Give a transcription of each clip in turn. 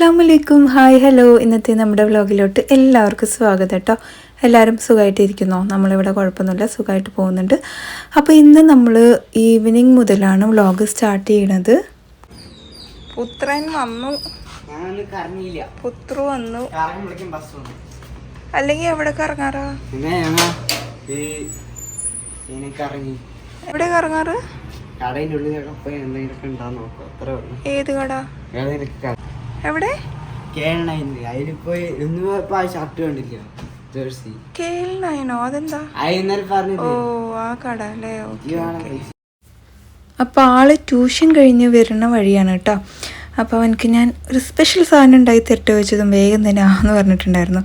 അസ്സാം വലൈക്കും hi hello ഇന്നത്തെ നമ്മുടെ വ്ലോഗിലോട്ട് എല്ലാവർക്കും സ്വാഗതം കേട്ടോ. എല്ലാവരും സുഖമായിട്ടിരിക്കുന്നോ നമ്മളിവിടെ കുഴപ്പമൊന്നുമില്ല സുഖമായിട്ട് പോകുന്നുണ്ട്. അപ്പോൾ ഇന്ന് നമ്മൾ ഈവനിങ് മുതലാണ് വ്ലോഗ് സ്റ്റാർട്ട് ചെയ്യണത്. പുത്രൻ വന്നു. പുത്രു വന്നു. അല്ലെങ്കിൽ എവിടെ കറങ്ങാറാ? എവിടെ കറങ്ങാറ്? ഏത് കട? എവിടെ? ജേഴ്സി അതെന്താ? ഓ ആ കട അല്ലേ? അപ്പോൾ ആൾ ട്യൂഷൻ കഴിഞ്ഞ് വരുന്ന വഴിയാണ് കേട്ടോ. അപ്പോൾ അവനക്ക് ഞാൻ ഒരു സ്പെഷ്യൽ സാധനം ഉണ്ടായി തരട്ടെ വെച്ചതും വേഗം തന്നെ ആന്ന് പറഞ്ഞിട്ടുണ്ടായിരുന്നു.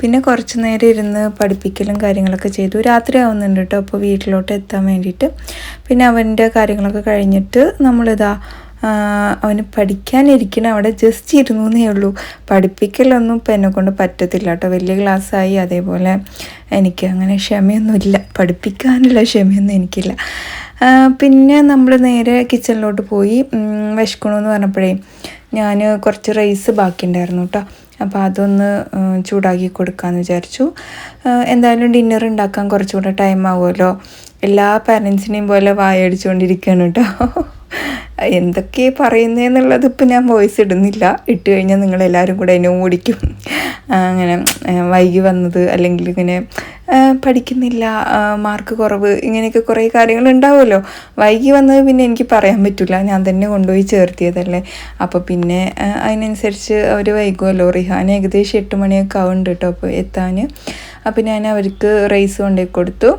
പിന്നെ കുറച്ച് നേരം ഇരുന്ന് പഠിപ്പിക്കലും കാര്യങ്ങളൊക്കെ ചെയ്തു. രാത്രി ആവുന്നുണ്ട് കേട്ടോ. അപ്പോൾ വീട്ടിലോട്ട് എത്താൻ വേണ്ടിയിട്ട്. പിന്നെ അവന്റെ കാര്യങ്ങളൊക്കെ കഴിഞ്ഞിട്ട് നമ്മളിതാ അവന് പഠിക്കാനിരിക്കണം അവിടെ ജസ്റ്റ് ഇരുന്നു എന്നേ ഉള്ളൂ. പഠിപ്പിക്കലൊന്നും ഇപ്പം എന്നെ കൊണ്ട് പറ്റത്തില്ല കേട്ടോ. വലിയ ക്ലാസ്സായി അതേപോലെ എനിക്ക് അങ്ങനെ ക്ഷമയൊന്നുമില്ല. പഠിപ്പിക്കാനുള്ള ക്ഷമയൊന്നും എനിക്കില്ല. പിന്നെ നമ്മൾ നേരെ കിച്ചണിലോട്ട് പോയി വിശക്കണമെന്ന് പറഞ്ഞപ്പോഴേ ഞാൻ കുറച്ച് റൈസ് ബാക്കിയുണ്ടായിരുന്നു കേട്ടോ. അപ്പോൾ അതൊന്ന് ചൂടാക്കി കൊടുക്കാമെന്ന് വിചാരിച്ചു. എന്തായാലും ഡിന്നർ ഉണ്ടാക്കാൻ കുറച്ചുകൂടെ ടൈം ആവുമല്ലോ. എല്ലാ പാരൻസിനെയും പോലെ വായടിച്ചുകൊണ്ടിരിക്കുകയാണ് കേട്ടോ എന്തൊക്കെ പറയുന്നതെന്നുള്ളത് ഇപ്പം ഞാൻ വോയിസ് ഇടുന്നില്ല. ഇട്ട് കഴിഞ്ഞാൽ നിങ്ങളെല്ലാവരും കൂടെ എന്നെ ഓടിക്കും. അങ്ങനെ വൈകി വന്നത് അല്ലെങ്കിൽ ഇങ്ങനെ പഠിക്കുന്നില്ല മാർക്ക് കുറവ് ഇങ്ങനെയൊക്കെ കുറേ കാര്യങ്ങൾ ഉണ്ടാവുമല്ലോ. വൈകി വന്നത് പിന്നെ എനിക്ക് പറയാൻ പറ്റില്ല ഞാൻ തന്നെ കൊണ്ടുപോയി ചേർത്തിയതല്ലേ. അപ്പോൾ പിന്നെ അതിനനുസരിച്ച് അവർ വൈകുമല്ലോ റിഹാൻ ഏകദേശം എട്ട് മണിയൊക്കെ ആവുന്നുണ്ട് കേട്ടോ അപ്പോൾ എത്താൻ അപ്പോൾ ഞാൻ അവർക്ക് റൈസ് കൊണ്ടുപോയി കൊടുത്തു.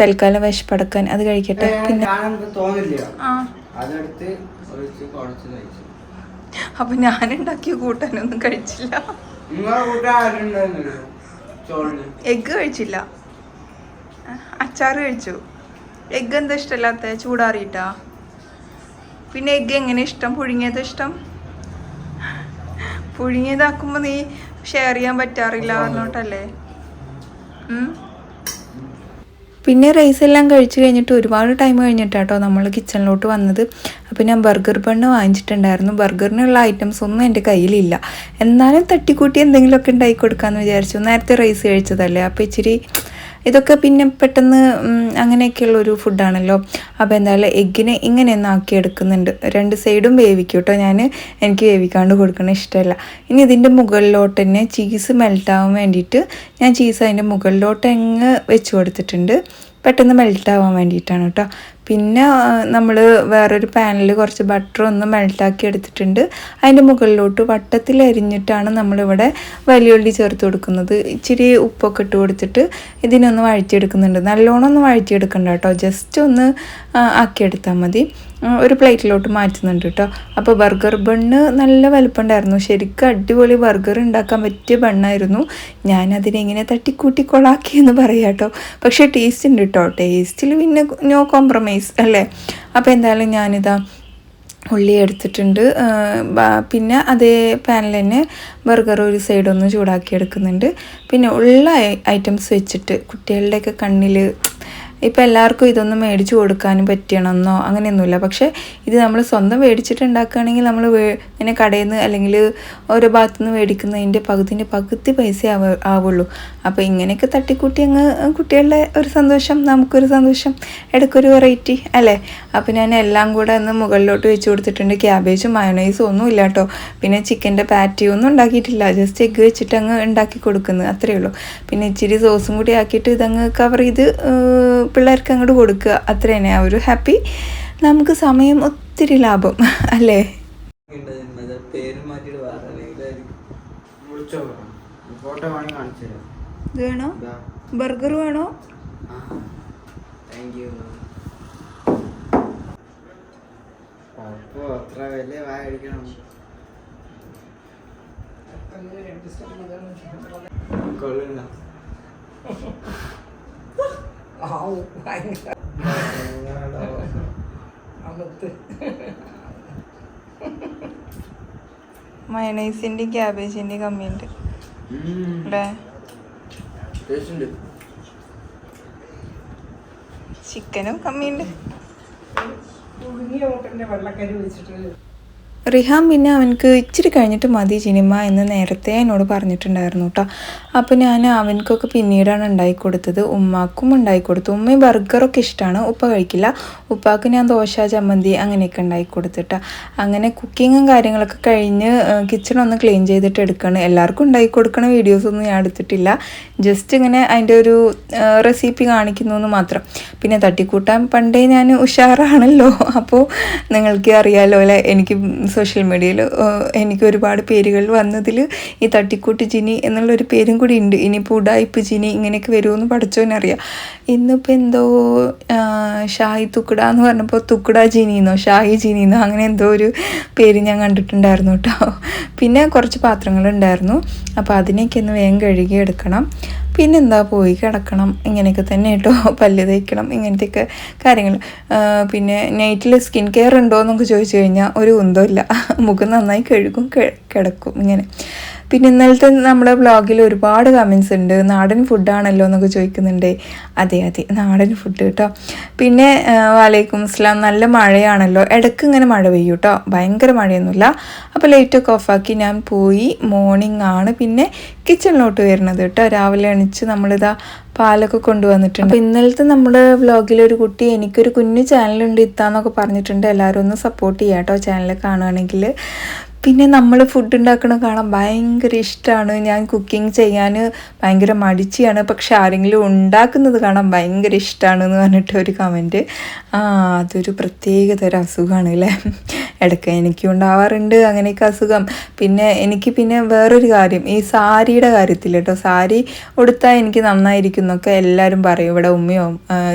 തൽക്കാലം വിശപ്പടക്കാൻ. അത് കഴിക്കട്ടെ. പിന്നെ അപ്പൊ ഞാനുണ്ടാക്കിയ കൂട്ടാനൊന്നും കഴിച്ചില്ല. എഗ്ഗ് കഴിച്ചില്ല. അച്ചാർ കഴിച്ചു. എഗ്ഗ് എന്താ ഇഷ്ടമല്ലാത്ത? ചൂടാറിയിട്ടാ? പിന്നെ എഗ്ഗ് എങ്ങനെ ഇഷ്ടം? പുഴുങ്ങിയത് ഇഷ്ടം? പുഴുങ്ങിയതാക്കുമ്പോ നീ ഷെയർ ചെയ്യാൻ പറ്റാറില്ല പറഞ്ഞോട്ടല്ലേ? ഉം. പിന്നെ റൈസ് എല്ലാം കഴിച്ച് കഴിഞ്ഞിട്ട് ഒരുപാട് ടൈം കഴിഞ്ഞിട്ടാട്ടോ നമ്മൾ കിച്ചണിലോട്ട് വന്നത്. അപ്പോൾ ഞാൻ ബർഗർ ബണ്ണ് വാങ്ങിച്ചിട്ടുണ്ടായിരുന്നു. ബർഗറിനുള്ള ഐറ്റംസ് ഒന്നും എന്റെ കയ്യിലില്ല. എന്നാലും തട്ടിക്കൂട്ടി എന്തെങ്കിലുമൊക്കെ ഉണ്ടാക്കി കൊടുക്കാമെന്ന് വിചാരിച്ചു. നേരത്തെ റൈസ് കഴിച്ചതല്ലേ? അപ്പോൾ ഇച്ചിരി ഇതൊക്കെ പിന്നെ പെട്ടെന്ന് അങ്ങനെയൊക്കെയുള്ള ഒരു ഫുഡാണല്ലോ. അപ്പോൾ എന്തായാലും എഗ്ഗിനെ ഇങ്ങനെ ഒന്ന് ആക്കി എടുക്കുന്നുണ്ട് രണ്ട് സൈഡും വേവിക്കും കേട്ടോ ഞാൻ എനിക്ക് വേവിക്കാണ്ട് കൊടുക്കണ ഇഷ്ടമല്ല. ഇനി ഇതിന്റെ മുകളിലോട്ട് തന്നെ ചീസ് മെൽട്ടാവാൻ വേണ്ടിയിട്ട് ഞാൻ ചീസ് അതിന്റെ മുകളിലോട്ട് അങ്ങ് വെച്ച് കൊടുത്തിട്ടുണ്ട്. പെട്ടെന്ന് മെൽറ്റ് ആവാൻ വേണ്ടിയിട്ടാണ് കേട്ടോ പിന്നെ നമ്മൾ വേറൊരു പാനിൽ കുറച്ച് ബട്ടർ ഒന്ന് മെൽട്ടാക്കി എടുത്തിട്ടുണ്ട്. അതിന്റെ മുകളിലോട്ട് വട്ടത്തിൽ അരിഞ്ഞിട്ടാണ് നമ്മളിവിടെ വലിയുള്ളി ചേർത്ത് കൊടുക്കുന്നത്. ഇച്ചിരി ഉപ്പൊക്കെ ഇട്ട് കൊടുത്തിട്ട് ഇതിനൊന്ന് വഴറ്റിയെടുക്കുന്നുണ്ട്. നല്ലോണം ഒന്ന് വഴറ്റിയെടുക്കണ്ട കേട്ടോ ജസ്റ്റ് ഒന്ന് ആക്കിയെടുത്താൽ മതി. ഒരു പ്ലേറ്റിലോട്ട് മാറ്റുന്നുണ്ട് കേട്ടോ അപ്പോൾ ബർഗർ ബണ്ണ് നല്ല വലുപ്പമുണ്ടായിരുന്നു ശരിക്കും അടിപൊളി ബർഗർ ഉണ്ടാക്കാൻ പറ്റിയ ബണ്ണായിരുന്നു. ഞാൻ അതിനെങ്ങനെ തട്ടിക്കൂട്ടി കൊളാക്കി എന്ന് പറയാം കേട്ടോ പക്ഷേ ടേസ്റ്റ് ഉണ്ട് കേട്ടോ ടേസ്റ്റിൽ പിന്നെ നോ കോംപ്രമൈസ് അല്ലേ? അപ്പോൾ എന്തായാലും ഞാനിതാ ഉള്ളി എടുത്തിട്ടുണ്ട്. പിന്നെ അതേ പാനിൽ തന്നെ ബർഗർ ഒരു സൈഡ് ഒന്ന് ചൂടാക്കി എടുക്കുന്നുണ്ട്. പിന്നെ ഉള്ള ഐറ്റംസ് വെച്ചിട്ട് കുട്ടികളുടെയൊക്കെ കണ്ണിൽ ഇപ്പം എല്ലാവർക്കും ഇതൊന്നും മേടിച്ചു കൊടുക്കാനും പറ്റണമെന്നോ അങ്ങനെയൊന്നുമില്ല. പക്ഷേ ഇത് നമ്മൾ സ്വന്തം മേടിച്ചിട്ടുണ്ടാക്കുകയാണെങ്കിൽ നമ്മൾ ഇങ്ങനെ കടയിൽ നിന്ന് അല്ലെങ്കിൽ ഓരോ ഭാഗത്തു നിന്ന് മേടിക്കുന്നതിന്റെ പകുതിന്റെ പകുതി പൈസ ആവ ആവുള്ളൂ. അപ്പോൾ ഇങ്ങനെയൊക്കെ തട്ടിക്കൂട്ടി അങ്ങ് കുട്ടികളുടെ ഒരു സന്തോഷം നമുക്കൊരു സന്തോഷം ഇടയ്ക്കൊരു വെറൈറ്റി അല്ലേ? അപ്പോൾ ഞാൻ എല്ലാം കൂടെ ഒന്ന് മുകളിലോട്ട് വെച്ച് കൊടുത്തിട്ടുണ്ട്. ക്യാബേജും മയോണൈസും ഒന്നും ഇല്ല കേട്ടോ. പിന്നെ ചിക്കന്റെ പാറ്റി ഒന്നും ഉണ്ടാക്കിയിട്ടില്ല. ജസ്റ്റ് എഗ്ഗ് വെച്ചിട്ട് അങ്ങ് ഉണ്ടാക്കി കൊടുക്കുന്നത് അത്രയേ ഉള്ളൂ. പിന്നെ ഇച്ചിരി സോസും കൂടി ആക്കിയിട്ട് ഇതങ്ങ് കവർ ചെയ്ത് പിള്ളേർക്ക് അങ്ങോട്ട് കൊടുക്കുക അത്ര തന്നെ. ആ ഒരു ഹാപ്പി നമുക്ക് സമയം ഒത്തിരി ലാഭം അല്ലേ? ഇത് വേണോ. ബർഗർ വേണോ? അത്ര വലിയ വായ അടിക്കണം. കൊള്ളില്ല മയണൈസിന്റെയും ക്യാബേജിന്റെയും കമ്മിയുണ്ട്. അല്ലേ ടേസ്റ്റ് ഉണ്ട്. ചിക്കനും കമ്മിയുണ്ട്. റിഹാൻ പിന്നെ അവനക്ക് ഇച്ചിരി കഴിഞ്ഞിട്ട് മതി സിനിമ എന്ന് നേരത്തെ എന്നോട് പറഞ്ഞിട്ടുണ്ടായിരുന്നു കേട്ടോ അപ്പോൾ ഞാൻ അവനക്കൊക്കെ പിന്നീടാണ് ഉണ്ടാക്കി കൊടുത്തത് ഉമ്മാക്കും ഉണ്ടാക്കി കൊടുത്തു ഉമ്മയും ബർഗറൊക്കെ ഇഷ്ടമാണ് ഉപ്പ കഴിക്കില്ല. ഉപ്പാക്ക് ഞാൻ ദോശ ചമ്മന്തി അങ്ങനെയൊക്കെ ഉണ്ടാക്കി കൊടുത്തിട്ടാ അങ്ങനെ കുക്കിങ്ങും കാര്യങ്ങളൊക്കെ കഴിഞ്ഞ് കിച്ചൺ ഒന്ന് ക്ലീൻ ചെയ്തിട്ട് എടുക്കണം. എല്ലാവർക്കും ഉണ്ടാക്കി കൊടുക്കണ വീഡിയോസൊന്നും ഞാൻ എടുത്തിട്ടില്ല. ജസ്റ്റ് ഇങ്ങനെ അതിന്റെ ഒരു റെസിപ്പി കാണിക്കുന്നു എന്ന് മാത്രം. പിന്നെ തട്ടിക്കൂട്ടാൻ പണ്ടേ ഞാൻ ഉഷാറാണല്ലോ. അപ്പോൾ നിങ്ങൾക്ക് അറിയാലോ അല്ലേ? എനിക്ക് സോഷ്യൽ മീഡിയയിൽ എനിക്ക് ഒരുപാട് പേരുകൾ വന്നതിൽ ഈ തട്ടിക്കൂട്ട് ജിനി എന്നുള്ളൊരു പേരും കൂടി ഉണ്ട് ഇനിയിപ്പോൾ ഉടായിപ്പ് ജിനി ഇങ്ങനെയൊക്കെ വരുമെന്ന് പഠിച്ചോനറിയാം ഇന്നിപ്പോൾ എന്തോ ഷാഹി തുക്കുട എന്ന് പറഞ്ഞപ്പോൾ തുക്കുട ജിനിന്നോ ഷാഹി ജിനിന്നോ അങ്ങനെ എന്തോ ഒരു പേര് ഞാൻ കണ്ടിട്ടുണ്ടായിരുന്നു കേട്ടോ പിന്നെ കുറച്ച് പാത്രങ്ങളുണ്ടായിരുന്നു. അപ്പോൾ അതിനെയൊക്കെ ഒന്ന് വേഗം കഴുകി എടുക്കണം പിന്നെന്താ പോയി കിടക്കണം. ഇങ്ങനെയൊക്കെ തന്നെ കേട്ടോ. പല്ല് തേക്കണം. ഇങ്ങനത്തെയൊക്കെ കാര്യങ്ങൾ. പിന്നെ നൈറ്റിൽ സ്കിൻ കെയർ ഉണ്ടോ എന്നൊക്കെ ചോദിച്ചു കഴിഞ്ഞാൽ ഒരു ഉന്തമില്ല മുഖം നന്നായി കഴുകും കിടക്കും ഇങ്ങനെ. പിന്നെ ഇന്നലത്തെ നമ്മുടെ ബ്ലോഗിൽ ഒരുപാട് കമൻസ് ഉണ്ട്. നാടൻ ഫുഡാണല്ലോ എന്നൊക്കെ ചോദിക്കുന്നുണ്ട്. അതെ അതെ. നാടൻ ഫുഡ് കേട്ടോ പിന്നെ വാലേക്കും ഇസ്ലാം നല്ല മഴയാണല്ലോ. ഇടയ്ക്ക് ഇങ്ങനെ മഴ പെയ്യും കേട്ടോ ഭയങ്കര മഴയൊന്നുമില്ല. അപ്പോൾ ലൈറ്റൊക്കെ ഓഫാക്കി ഞാൻ പോയി മോർണിംഗ് ആണ്. പിന്നെ കിച്ചണിലോട്ട് വരുന്നത് കേട്ടോ രാവിലെ എണിച്ച് നമ്മളിതാ പാലൊക്കെ കൊണ്ടുവന്നിട്ടുണ്ട്. അപ്പോൾ ഇന്നലത്തെ നമ്മുടെ വ്ളോഗിൽ ഒരു കുട്ടി എനിക്കൊരു കുഞ്ഞു ചാനലുണ്ട് ഇത്താന്നൊക്കെ പറഞ്ഞിട്ടുണ്ട്. എല്ലാവരും ഒന്ന് സപ്പോർട്ട് ചെയ്യാം കേട്ടോ ചാനൽ കാണുകയാണെങ്കിൽ പിന്നെ നമ്മൾ ഫുഡ് ഉണ്ടാക്കണ കാണാൻ ഭയങ്കര ഇഷ്ടമാണ് ഞാൻ കുക്കിംഗ് ചെയ്യാൻ ഭയങ്കര മടിച്ചിയാണ്. പക്ഷെ ആരെങ്കിലും ഉണ്ടാക്കുന്നത് കാണാൻ ഭയങ്കര ഇഷ്ടമാണ് എന്ന് പറഞ്ഞിട്ട് ഒരു കമന്റ് ആ അതൊരു പ്രത്യേക തരം അസുഖമാണ് അല്ലേ ഇടയ്ക്ക് എനിക്കും ഉണ്ടാവാറുണ്ട് അങ്ങനെയൊക്കെ അസുഖം. പിന്നെ എനിക്ക് പിന്നെ വേറൊരു കാര്യം. ഈ സാരിയുടെ കാര്യത്തിൽ കേട്ടോ സാരി ഉടുത്താൽ എനിക്ക് നന്നായിരിക്കും എന്നൊക്കെ എല്ലാവരും പറയും. ഇവിടെ ഉമ്മയോ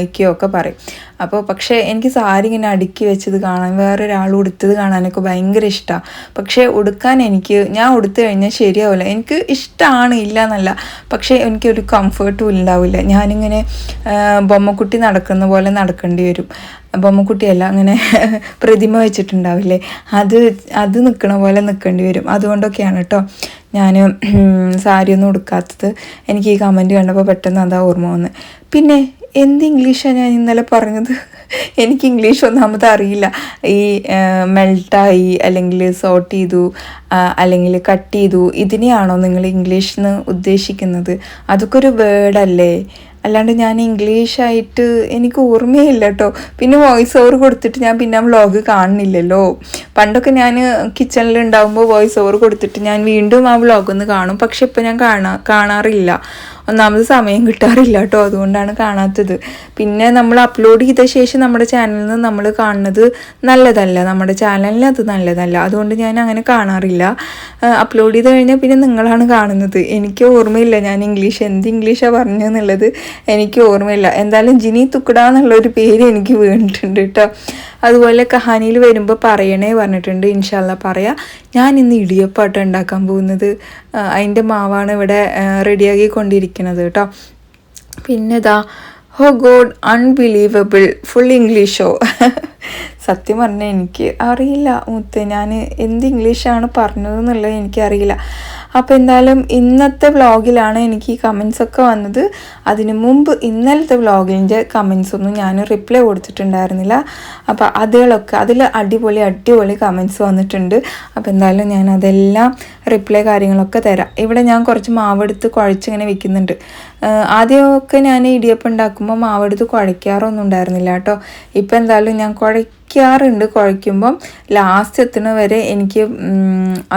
ഇക്കയോ ഒക്കെ പറയും. അപ്പോൾ പക്ഷേ എനിക്ക് സാരി ഇങ്ങനെ അടുക്കി വെച്ചത് കാണാൻ വേറൊരാൾ ഉടുത്തത് കാണാനൊക്കെ ഭയങ്കര ഇഷ്ടമാണ് പക്ഷേ ഉടുക്കാൻ എനിക്ക് ഞാൻ ഉടുത്തു കഴിഞ്ഞാൽ ശരിയാവില്ല. എനിക്ക് ഇഷ്ടമാണ് ഇല്ല എന്നല്ല പക്ഷേ എനിക്കൊരു കംഫർട്ടും ഉണ്ടാവില്ല ഞാനിങ്ങനെ ബൊമ്മക്കുട്ടി നടക്കുന്ന പോലെ നടക്കേണ്ടി വരും. ബൊമ്മക്കുട്ടിയല്ല അങ്ങനെ പ്രതിമ വെച്ചിട്ടുണ്ടാവില്ലേ? അത് അത് നിൽക്കണ പോലെ നിൽക്കേണ്ടി വരും. അതുകൊണ്ടൊക്കെയാണ് കേട്ടോ ഞാൻ സാരിയൊന്നും ഉടുക്കാത്തത്. എനിക്ക് ഈ കമന്റ് കണ്ടപ്പോൾ പെട്ടെന്ന് അതാ ഓർമ്മ വന്നത് പിന്നെ എന്ത് ഇംഗ്ലീഷാണ് ഞാൻ ഇന്നലെ പറഞ്ഞത്? എനിക്ക് ഇംഗ്ലീഷ് ഒന്നാമത് അറിയില്ല. ഈ മെൽട്ടായി അല്ലെങ്കിൽ സോട്ട് ചെയ്തു അല്ലെങ്കിൽ കട്ട് ചെയ്തു ഇതിനെയാണോ നിങ്ങൾ ഇംഗ്ലീഷ് എന്ന് ഉദ്ദേശിക്കുന്നത്? അതൊക്കെ ഒരു വേർഡല്ലേ? അല്ലാണ്ട് ഞാൻ ഇംഗ്ലീഷായിട്ട് എനിക്ക് ഓർമ്മയില്ല കേട്ടോ പിന്നെ വോയിസ് ഓവർ കൊടുത്തിട്ട് ഞാൻ പിന്നെ വ്ളോഗ് കാണുന്നില്ലല്ലോ. പണ്ടൊക്കെ ഞാൻ കിച്ചണിൽ ഉണ്ടാകുമ്പോൾ വോയിസ് ഓവർ കൊടുത്തിട്ട് ഞാൻ വീണ്ടും ആ വ്ളോഗ് ഒന്ന് കാണും. പക്ഷെ ഇപ്പം ഞാൻ കാണാ കാണാറില്ല. ഒന്നാമത് സമയം കിട്ടാറില്ല കേട്ടോ അതുകൊണ്ടാണ് കാണാത്തത്. പിന്നെ നമ്മൾ അപ്ലോഡ് ചെയ്ത ശേഷം നമ്മുടെ ചാനലിൽ നിന്ന് നമ്മൾ കാണുന്നത് നല്ലതല്ല. നമ്മുടെ ചാനലിന് അത് നല്ലതല്ല. അതുകൊണ്ട് ഞാൻ അങ്ങനെ കാണാറില്ല. അപ്ലോഡ് ചെയ്ത് കഴിഞ്ഞാൽ പിന്നെ നിങ്ങളാണ് കാണുന്നത്. എനിക്ക് ഓർമ്മയില്ല ഞാൻ ഇംഗ്ലീഷ് എന്ത് ഇംഗ്ലീഷാണ് പറഞ്ഞതെന്നുള്ളത് എനിക്ക് ഓർമ്മയില്ല. എന്തായാലും ജിനി തുക്കട എന്നുള്ളൊരു പേര് എനിക്ക് വീണിട്ടുണ്ട് കേട്ടോ. അതുപോലെ കഹാനിയിൽ വരുമ്പോൾ പറയണേ പറഞ്ഞിട്ടുണ്ട്. ഇൻഷാല്ല പറയാം. ഞാൻ ഇന്ന് ഇടിയപ്പാട്ടം ഉണ്ടാക്കാൻ പോകുന്നത്. അതിന്റെ മാവാണ് ഇവിടെ റെഡിയാക്കി കൊണ്ടിരിക്കുന്നത് കേട്ടോ. പിന്നെ ഇതാ ഹോ ഗോഡ് അൺബിലീവബിൾ ഫുൾ ഇംഗ്ലീഷോ. സത്യം പറഞ്ഞാൽ എനിക്ക് അറിയില്ല. മുത്ത് ഞാൻ എന്ത് ഇംഗ്ലീഷാണ് പറഞ്ഞതെന്നുള്ളത് എനിക്കറിയില്ല. അപ്പോൾ എന്തായാലും ഇന്നത്തെ വ്ളോഗിലാണ് എനിക്ക് ഈ കമൻസ് ഒക്കെ വന്നത്. അതിന് മുമ്പ് ഇന്നലത്തെ വ്ളോഗിന്റെ കമൻസ് ഒന്നും ഞാൻ റിപ്ലൈ കൊടുത്തിട്ടുണ്ടായിരുന്നില്ല. അപ്പോൾ അതുകളൊക്കെ അതിൽ അടിപൊളി അടിപൊളി കമൻസ് വന്നിട്ടുണ്ട്. അപ്പോൾ എന്തായാലും ഞാൻ അതെല്ലാം റിപ്ലൈ കാര്യങ്ങളൊക്കെ തരാം. ഇവിടെ ഞാൻ കുറച്ച് മാവെടുത്ത് കുഴച്ചിങ്ങനെ വെക്കുന്നുണ്ട്. ആദ്യമൊക്കെ ഞാൻ ഇടിയപ്പം ഉണ്ടാക്കുമ്പോൾ മാവെടുത്ത് കുഴയ്ക്കാറൊന്നും ഉണ്ടായിരുന്നില്ല കേട്ടോ. ഇപ്പം എന്തായാലും ഞാൻ കുഴയ്ക്കാറുണ്ട് കുഴയ്ക്കുമ്പം. ലാസ്റ്റ് എത്തുന്ന വരെ എനിക്ക്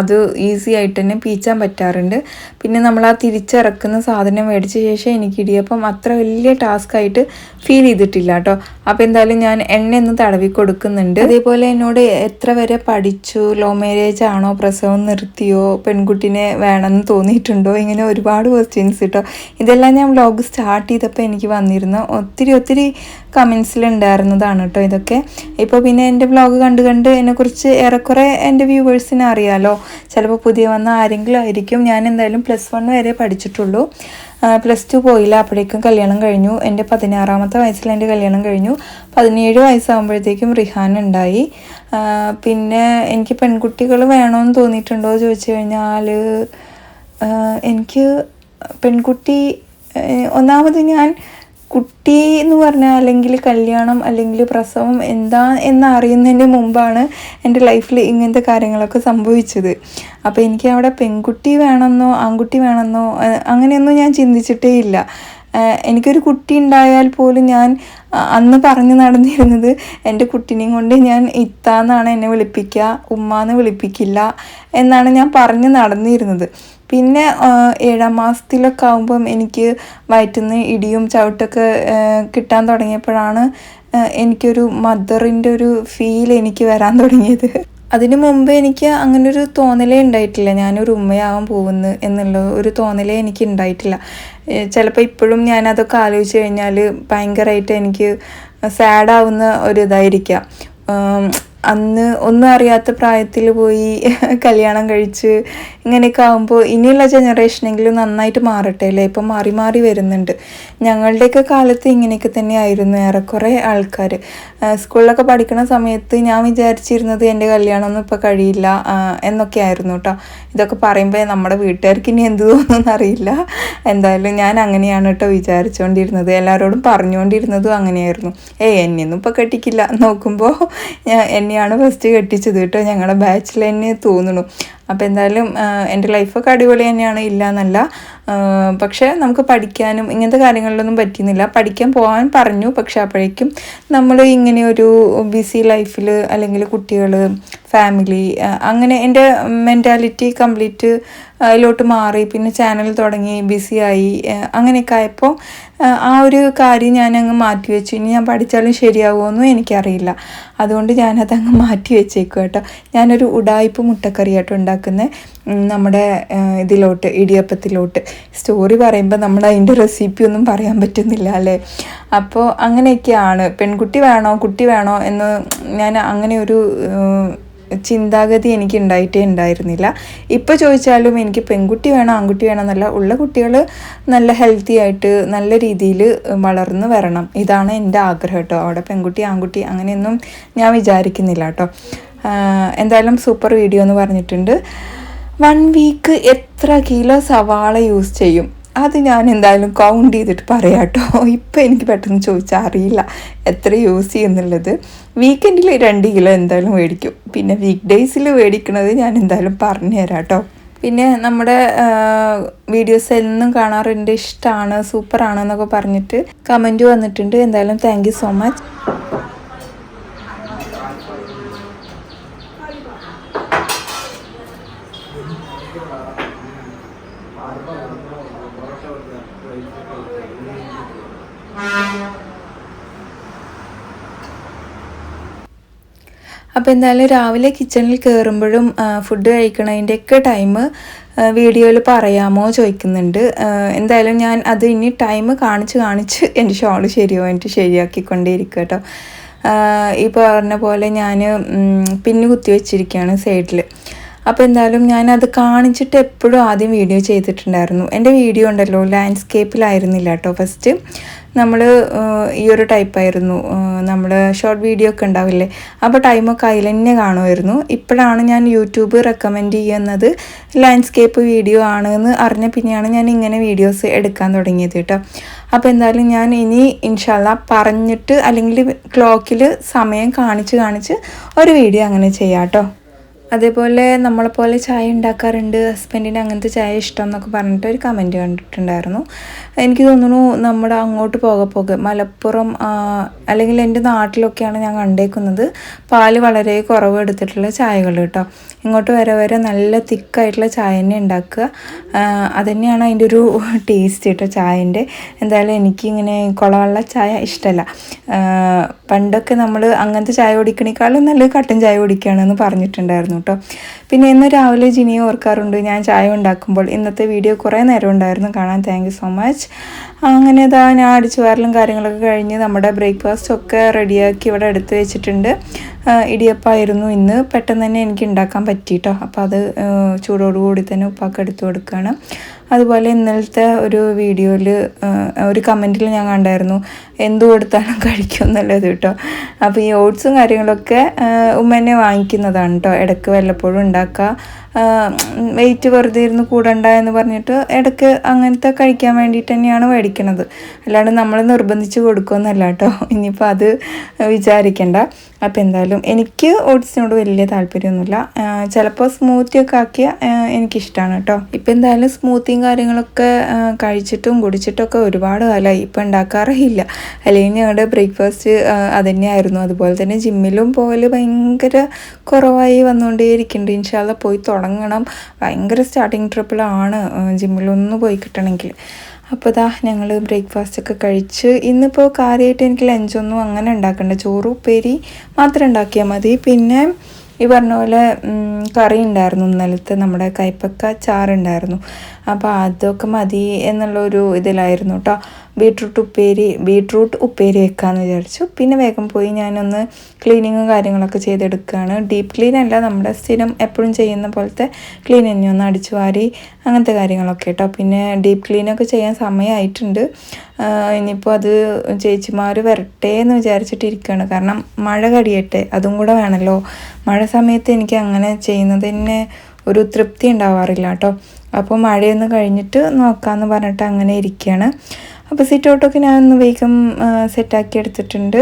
അത് ഈസി ആയിട്ട് തന്നെ പീച്ചാൻ പറ്റാറുണ്ട്. പിന്നെ നമ്മൾ ആ തിരിച്ചിറക്കുന്ന സാധനം മേടിച്ച ശേഷം എനിക്ക് ഇടിയപ്പം അത്ര വലിയ ടാസ്ക് ആയിട്ട് ഫീൽ ചെയ്തിട്ടില്ല കേട്ടോ. അപ്പോൾ എന്തായാലും ഞാൻ എണ്ണയൊന്ന് തടവി കൊടുക്കുന്നുണ്ട്. അതേപോലെ എന്നോട് എത്ര വരെ പഠിച്ചു ലോ മാരേജ് ആണോ പ്രസവം നിർത്തിയോ പെൺകുട്ടിനെ വേണമെന്ന് തോന്നിയിട്ടുണ്ടോ ഇങ്ങനെ ഒരുപാട് ക്വസ്റ്റ്യൻസ് കേട്ടോ. ഇതെല്ലാം ഞാൻ വ്ലോഗ് സ്റ്റാർട്ട് ചെയ്തപ്പോൾ എനിക്ക് വന്നിരുന്ന. ഒത്തിരി ഒത്തിരി കമൻസിൽ ഉണ്ടായിരുന്നതാണ് കേട്ടോ ഇതൊക്കെ. ഇപ്പോൾ പിന്നെ എന്റെ വ്ലോഗ് കണ്ട് കണ്ട് എന്നെക്കുറിച്ച് ഏറെക്കുറെ എന്റെ വ്യൂവേഴ്സിനെ അറിയാലോ. ചിലപ്പോൾ പുതിയ വന്ന ആരെങ്കിലും ആയിരിക്കും. ഞാൻ എന്തായാലും പ്ലസ് വൺ വരെ പഠിച്ചിട്ടുള്ളൂ. പ്ലസ് ടു പോയില്ല. അപ്പോഴേക്കും കല്യാണം കഴിഞ്ഞു. എന്റെ പതിനാറാമത്തെ വയസ്സിൽ എന്റെ കല്യാണം കഴിഞ്ഞു. പതിനേഴ് വയസ്സാകുമ്പോഴത്തേക്കും റിഹാൻ ഉണ്ടായി. പിന്നെ എനിക്ക് പെൺകുട്ടികൾ വേണമെന്ന് തോന്നിയിട്ടുണ്ടോ ചോദിച്ചു കഴിഞ്ഞാൽ എനിക്ക് പെൺകുട്ടി ഒന്നാമത് ഞാൻ കുട്ടി എന്ന് പറഞ്ഞാൽ അല്ലെങ്കിൽ കല്യാണം അല്ലെങ്കിൽ പ്രസവം എന്താ എന്ന് അറിയുന്നതിന് മുമ്പാണ് എന്റെ ലൈഫിൽ ഇങ്ങനത്തെ കാര്യങ്ങളൊക്കെ സംഭവിച്ചത്. അപ്പോൾ എനിക്ക് അവിടെ പെൺകുട്ടി വേണമെന്നോ ആൺകുട്ടി വേണമെന്നോ അങ്ങനെയൊന്നും ഞാൻ ചിന്തിച്ചിട്ടേ ഇല്ല. എനിക്കൊരു കുട്ടി ഉണ്ടായാൽ പോലും ഞാൻ അന്ന് പറഞ്ഞു നടന്നിരുന്നത് എന്റെ കുട്ടീനെയും കൊണ്ട് ഞാൻ ഇത്താന്നാണ് എന്നെ വിളിപ്പിക്കുക ഉമ്മാന്ന് വിളിപ്പിക്കില്ല എന്നാണ് ഞാൻ പറഞ്ഞു നടന്നിരുന്നത്. പിന്നെ ഏഴാം മാസത്തിലൊക്കെ ആകുമ്പം എനിക്ക് വയറ്റിൽ നിന്ന് ഇടിയും ചവിട്ടൊക്കെ കിട്ടാൻ തുടങ്ങിയപ്പോഴാണ് എനിക്കൊരു മദറിന്റെ ഒരു ഫീൽ എനിക്ക് വരാൻ തുടങ്ങിയത്. അതിനു മുമ്പ് എനിക്ക് അങ്ങനൊരു തോന്നലേ ഉണ്ടായിട്ടില്ല. ഞാനൊരു ഉമ്മയാവാൻ പോകുന്നു എന്നുള്ള ഒരു തോന്നലേ എനിക്ക് ഉണ്ടായിട്ടില്ല. ചിലപ്പോൾ ഇപ്പോഴും ഞാനതൊക്കെ ആലോചിച്ച് കഴിഞ്ഞാൽ ഭയങ്കരമായിട്ട് എനിക്ക് സാഡാവുന്ന ഒരു ഇതായിരിക്കാം അന്ന് ഒന്നും അറിയാത്ത പ്രായത്തിൽ പോയി കല്യാണം കഴിച്ച് ഇങ്ങനെയൊക്കെ ആകുമ്പോൾ ഇനിയുള്ള ജനറേഷനെങ്കിലും നന്നായിട്ട് മാറട്ടെ അല്ലേ? ഇപ്പം മാറി മാറി വരുന്നുണ്ട്. ഞങ്ങളുടെയൊക്കെ കാലത്ത് ഇങ്ങനെയൊക്കെ തന്നെയായിരുന്നു ഏറെക്കുറെ ആൾക്കാർ സ്കൂളിലൊക്കെ പഠിക്കുന്ന സമയത്ത് ഞാൻ വിചാരിച്ചിരുന്നത് എന്റെ കല്യാണമൊന്നും ഇപ്പോൾ കഴിയില്ല എന്നൊക്കെ ആയിരുന്നു കേട്ടോ ഇതൊക്കെ പറയുമ്പോൾ നമ്മുടെ വീട്ടുകാർക്ക് ഇനി എന്ത് തോന്നുന്നു അറിയില്ല. എന്തായാലും ഞാൻ അങ്ങനെയാണ് കേട്ടോ വിചാരിച്ചുകൊണ്ടിരുന്നത് എല്ലാവരോടും പറഞ്ഞുകൊണ്ടിരുന്നതും അങ്ങനെയായിരുന്നു. ഏയ് എന്നെയൊന്നും ഇപ്പോൾ കെട്ടിക്കില്ല. നോക്കുമ്പോൾ ഞാൻ എന്നെയാണ് ഫസ്റ്റ് കെട്ടിച്ചത് കേട്ടോ. ഞങ്ങളുടെ ബാച്ചിൽ തന്നെ തോന്നുന്നു. അപ്പോൾ എന്തായാലും എന്റെ ലൈഫൊക്കെ അടിപൊളി തന്നെയാണ് ഇല്ല എന്നല്ല പക്ഷേ നമുക്ക് പഠിക്കാനും ഇങ്ങനത്തെ കാര്യങ്ങളിലൊന്നും പറ്റുന്നില്ല പഠിക്കാൻ പോകാൻ പറഞ്ഞു പക്ഷെ അപ്പോഴേക്കും നമ്മൾ ഇങ്ങനെ ഒരു ബിസി ലൈഫിൽ അല്ലെങ്കിൽ കുട്ടികൾ ഫാമിലി അങ്ങനെ എന്റെ മെന്റാലിറ്റി കംപ്ലീറ്റ് അതിലോട്ട് മാറി പിന്നെ ചാനൽ തുടങ്ങി ബിസിയായി അങ്ങനെയൊക്കെ ആയപ്പോൾ ആ ഒരു കാര്യം ഞാൻ അങ്ങ് മാറ്റി വെച്ചു. ഇനി ഞാൻ പഠിച്ചാലും ശരിയാവുമെന്നും എനിക്കറിയില്ല. അതുകൊണ്ട് ഞാനത് അങ്ങ് മാറ്റി വെച്ചേക്കും കേട്ടോ ഞാനൊരു ഉടായ്പ മുട്ടക്കറി ആയിട്ട് ഉണ്ടാക്കുന്നത് നമ്മുടെ ഇതിലോട്ട് ഇടിയപ്പത്തിലോട്ട്. സ്റ്റോറി പറയുമ്പോൾ നമ്മൾ അതിന്റെ റെസിപ്പി ഒന്നും പറയാൻ പറ്റുന്നില്ല അല്ലേ? അപ്പോൾ അങ്ങനെയൊക്കെയാണ്. പെൺകുട്ടി വേണോ കുട്ടി വേണോ എന്ന് ഞാൻ അങ്ങനെ ഒരു ചിന്താഗതി എനിക്ക് ഉണ്ടായിട്ടേ ഉണ്ടായിരുന്നില്ല. ഇപ്പോൾ ചോദിച്ചാലും എനിക്ക് പെൺകുട്ടി വേണം ആൺകുട്ടി വേണം എന്നല്ല ഉള്ള കുട്ടികൾ നല്ല ഹെൽത്തി ആയിട്ട് നല്ല രീതിയിൽ വളർന്നു വരണം. ഇതാണ് എന്റെ ആഗ്രഹം കേട്ടോ. അവിടെ പെൺകുട്ടി ആൺകുട്ടി അങ്ങനെയൊന്നും ഞാൻ വിചാരിക്കുന്നില്ല കേട്ടോ. എന്തായാലും സൂപ്പർ വീഡിയോ എന്ന് പറഞ്ഞിട്ടുണ്ട്. വൺ വീക്ക് എത്ര കിലോ സവാള യൂസ് ചെയ്യും? അത് ഞാൻ എന്തായാലും കൗണ്ട് ചെയ്തിട്ട് പറയാം കേട്ടോ ഇപ്പം എനിക്ക് പെട്ടെന്ന് ചോദിച്ചാൽ അറിയില്ല എത്ര യൂസ് ചെയ്യുന്നുള്ളത്. വീക്കെൻഡിൽ രണ്ട് കിലോ എന്തായാലും മേടിക്കും. പിന്നെ വീക്ക് ഡേയ്സിൽ മേടിക്കുന്നത് ഞാൻ എന്തായാലും പറഞ്ഞു തരാം കേട്ടോ പിന്നെ നമ്മുടെ വീഡിയോസ് എന്നും കാണാറുണ്ട്. ഇഷ്ടമാണ് സൂപ്പറാണെന്നൊക്കെ പറഞ്ഞിട്ട് കമന്റ് വന്നിട്ടുണ്ട്. എന്തായാലും താങ്ക് സോ മച്ച് അപ്പോൾ എന്തായാലും രാവിലെ കിച്ചണിൽ കയറുമ്പോഴും ഫുഡ് കഴിക്കണതിന്റെയൊക്കെ ടൈം വീഡിയോയിൽ പറയാമോ ചോദിക്കുന്നുണ്ട്. എന്തായാലും ഞാൻ അത് ഇനി ടൈം കാണിച്ച് കാണിച്ച് എന്റെ ഷോൾ ശരിയായിട്ട് ശരിയാക്കിക്കൊണ്ടേയിരിക്കും കേട്ടോ. ഈ പറഞ്ഞ പോലെ ഞാൻ പിന്നു കുത്തി വെച്ചിരിക്കുകയാണ് സൈഡിൽ അപ്പോൾ എന്തായാലും ഞാൻ അത് കാണിച്ചിട്ട് എപ്പോഴും ആദ്യം വീഡിയോ ചെയ്തിട്ടുണ്ടായിരുന്നു. എന്റെ വീഡിയോ ഉണ്ടല്ലോ ലാൻഡ്സ്കേപ്പിലായിരുന്നില്ല കേട്ടോ ഫസ്റ്റ് നമ്മൾ ഈ ഒരു ടൈപ്പായിരുന്നു നമ്മൾ ഷോർട്ട് വീഡിയോ ഒക്കെ ഉണ്ടാവില്ലേ? അപ്പോൾ ടൈമൊക്കെ അതിൽ തന്നെ കാണുമായിരുന്നു. ഇപ്പോഴാണ് ഞാൻ യൂട്യൂബ് റെക്കമെൻഡ് ചെയ്യുന്നത് ലാൻഡ്സ്കേപ്പ് വീഡിയോ ആണ് എന്ന് അറിഞ്ഞ പിന്നെയാണ് ഞാൻ ഇങ്ങനെ വീഡിയോസ് എടുക്കാൻ തുടങ്ങിയത് കേട്ടോ. അപ്പോൾ എന്തായാലും ഞാൻ ഇനി ഇൻഷാല്ല പറഞ്ഞിട്ട് അല്ലെങ്കിൽ ക്ലോക്കിൽ സമയം കാണിച്ച് കാണിച്ച് ഒരു വീഡിയോ അങ്ങനെ ചെയ്യാം കേട്ടോ. അതേപോലെ നമ്മളെപ്പോലെ ചായ ഉണ്ടാക്കാറുണ്ട്. ഹസ്ബൻഡിന് അങ്ങനത്തെ ചായ ഇഷ്ടം എന്നൊക്കെ പറഞ്ഞിട്ട് ഒരു കമന്റ് കണ്ടിട്ടുണ്ടായിരുന്നു. എനിക്ക് തോന്നുന്നു നമ്മുടെ അങ്ങോട്ട് പോകെ പോകെ മലപ്പുറം അല്ലെങ്കിൽ എന്റെ നാട്ടിലൊക്കെയാണ് ഞാൻ കണ്ടേക്കുന്നത്. പാൽ വളരെ കുറവ് എടുത്തിട്ടുള്ള ചായകൾ കേട്ടോ. ഇങ്ങോട്ട് വരെ വരെ നല്ല തിക്കായിട്ടുള്ള ചായ തന്നെ ഉണ്ടാക്കുക. അതുതന്നെയാണ് അതിന്റെ ഒരു ടേസ്റ്റ് കേട്ടോ ചായന്റെ. എന്തായാലും എനിക്കിങ്ങനെ കുളവെള്ള ചായ ഇഷ്ടമല്ല പണ്ടൊക്കെ നമ്മൾ അങ്ങനത്തെ ചായ കുടിക്കണേക്കാളും നല്ല കട്ടൻ ചായ കുടിക്കുകയാണെന്ന് പറഞ്ഞിട്ടുണ്ടായിരുന്നു. കേട്ടോ പിന്നെ ഇന്ന് രാവിലെ ജിനിയെ ഓർക്കാറുണ്ട്. ഞാൻ ചായ ഉണ്ടാക്കുമ്പോൾ ഇന്നത്തെ വീഡിയോ കുറേ നേരം ഉണ്ടായിരുന്നു. കാണാൻ താങ്ക് സോ മച്ച് അങ്ങനെ ഇതാ ഞാൻ അടിച്ചു വാരലും കാര്യങ്ങളൊക്കെ കഴിഞ്ഞ് നമ്മുടെ ബ്രേക്ക്ഫാസ്റ്റ് ഒക്കെ റെഡിയാക്കി ഇവിടെ എടുത്ത് വെച്ചിട്ടുണ്ട്. ഇടിയപ്പായിരുന്നു ഇന്ന്. പെട്ടെന്ന് തന്നെ എനിക്ക് ഉണ്ടാക്കാൻ പറ്റിയിട്ടോ അപ്പോൾ അത് ചൂടോടുകൂടി തന്നെ ഉപ്പാക്ക് എടുത്തു കൊടുക്കുകയാണ് അതുപോലെ ഇന്നലത്തെ ഒരു വീഡിയോയിൽ ഒരു കമന്റിൽ ഞാൻ കണ്ടായിരുന്നു. എന്ത് കൊടുത്താലും കഴിക്കും എന്നുള്ളത് കേട്ടോ. അപ്പോൾ ഈ ഓട്സും കാര്യങ്ങളൊക്കെ ഉമ്മ തന്നെ വാങ്ങിക്കുന്നതാണ് കേട്ടോ. ഇടയ്ക്ക് വല്ലപ്പോഴും ഉണ്ടാക്കുക. വെയിറ്റ് വെറുതെ ഇരുന്ന് കൂടണ്ട എന്ന് പറഞ്ഞിട്ട് ഇടയ്ക്ക് അങ്ങനത്തെ കഴിക്കാൻ വേണ്ടിയിട്ട് തന്നെയാണ് മേടിക്കണത്. അല്ലാണ്ട് നമ്മൾ നിർബന്ധിച്ച് കൊടുക്കുമെന്നല്ല കേട്ടോ. ഇനിയിപ്പോൾ അത് വിചാരിക്കണ്ട. അപ്പോൾ എന്തായാലും എനിക്ക് ഓട്സിനോട് വലിയ താല്പര്യമൊന്നുമില്ല. ചിലപ്പോൾ സ്മൂത്തി ഒക്കെ ആക്കിയ എനിക്കിഷ്ടമാണ് കേട്ടോ. ഇപ്പം എന്തായാലും സ്മൂത്തിയും കാര്യങ്ങളൊക്കെ കഴിച്ചിട്ടും കുടിച്ചിട്ടൊക്കെ ഒരുപാട് കാലമായി ഇപ്പം ഉണ്ടാക്കാറില്ല അല്ലെങ്കിൽ ഞങ്ങളുടെ ബ്രേക്ക്ഫാസ്റ്റ് അതുതന്നെയായിരുന്നു അതുപോലെ തന്നെ ജിമ്മിലും പോകൽ ഭയങ്കര കുറവായി വന്നുകൊണ്ടേയിരിക്കുന്നുണ്ട് ഇൻഷാല്ല പോയി തുടങ്ങണം. ഭയങ്കര സ്റ്റാർട്ടിങ് ട്രിപ്പിലാണ് ജിമ്മിലൊന്ന് പോയി കിട്ടണമെങ്കിൽ. അപ്പോൾ ഇതാ ഞങ്ങൾ ബ്രേക്ക്ഫാസ്റ്റ് ഒക്കെ കഴിച്ച് ഇന്നിപ്പോൾ കാര്യമായിട്ട് എനിക്ക് ലഞ്ചൊന്നും അങ്ങനെ ഉണ്ടാക്കണ്ട. ചോറ് ഉപ്പേരി മാത്രം ഉണ്ടാക്കിയാൽ മതി. പിന്നെ ഈ പറഞ്ഞ പോലെ കറി ഉണ്ടായിരുന്നു ഇന്നലത്തെ നമ്മുടെ കൈപ്പക്ക ചാറുണ്ടായിരുന്നു. അപ്പോൾ അതൊക്കെ മതി എന്നുള്ളൊരു ഇതിലായിരുന്നു കേട്ടോ ബീട്രൂട്ട് ഉപ്പേരി ബീട്രൂട്ട് ഉപ്പേരി വെക്കാമെന്ന് വിചാരിച്ചു. പിന്നെ വേഗം പോയി ഞാനൊന്ന് ക്ലീനിങ്ങും കാര്യങ്ങളൊക്കെ ചെയ്തെടുക്കുകയാണ് ഡീപ്പ് ക്ലീൻ അല്ല നമ്മുടെ സ്ഥിരം എപ്പോഴും ചെയ്യുന്ന പോലത്തെ ക്ലീൻ തന്നെ ഒന്ന് അടിച്ചു വാരി അങ്ങനത്തെ കാര്യങ്ങളൊക്കെ കേട്ടോ. പിന്നെ ഡീപ്പ് ക്ലീനൊക്കെ ചെയ്യാൻ സമയമായിട്ടുണ്ട് ഇനിയിപ്പോൾ അത് ചേച്ചിമാർ വരട്ടെ എന്ന് വിചാരിച്ചിട്ടിരിക്കുകയാണ് കാരണം മഴ കടിയട്ടെ അതും കൂടെ വേണമല്ലോ മഴ സമയത്ത് എനിക്ക് അങ്ങനെ ചെയ്യുന്നത് തന്നെ ഒരു തൃപ്തി ഉണ്ടാവാറില്ല കേട്ടോ. അപ്പോൾ മഴയൊന്ന് കഴിഞ്ഞിട്ട് നോക്കാമെന്ന് പറഞ്ഞിട്ട് അങ്ങനെ ഇരിക്കുകയാണ് അപ്പോൾ സിറ്റ് ഔട്ടൊക്കെ ഞാനൊന്ന് വേഗം സെറ്റാക്കി എടുത്തിട്ടുണ്ട്.